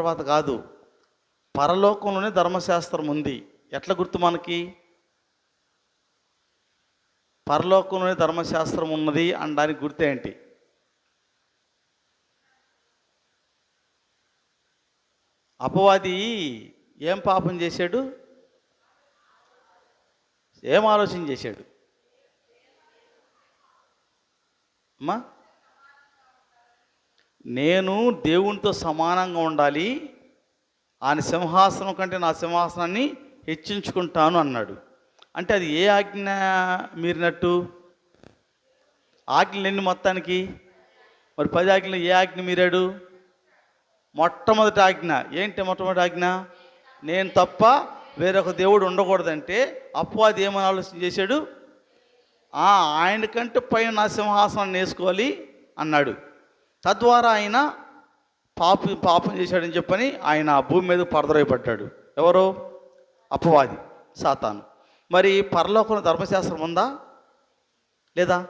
తర్వాత కాదు. పరలోకంలోనే ధర్మశాస్త్రం ఉంది. ఎట్లా గుర్తు మనకి? పరలోకంలోనే ధర్మశాస్త్రం ఉన్నది అనడానికి గుర్తు ఏంటి? అపవాది ఏం పాపం చేశాడు? ఏం ఆలోచన చేశాడు? అమ్మా! నేను దేవునితో సమానంగా ఉండాలి ఆయన సింహాసనం కంటే నా సింహాసనాన్ని హెచ్చించుకుంటాను అన్నాడు. అంటే అది ఏ ఆజ్ఞ మీరినట్టు? ఆజ్ఞలు ఎన్ని మొత్తానికి? మరి పది ఆజ్ఞలు ఏ ఆజ్ఞ మీరాడు? మొట్టమొదటి ఆజ్ఞ. ఏంటి మొట్టమొదటి ఆజ్ఞ? నేను తప్ప వేరొక దేవుడు ఉండకూడదంటే అపవాది ఏమని ఆలోచన చేశాడు? ఆయన కంటే పైన నా సింహాసనాన్ని వేసుకోవాలి అన్నాడు. తద్వారా ఆయన పాప పాపం చేశాడని చెప్పని ఆయన భూమి మీద పడదరైపడ్డాడు ఎవరు? అపవాది సాతాను. మరి పరలోకంలో ధర్మశాస్త్రం ఉందా? లేదా?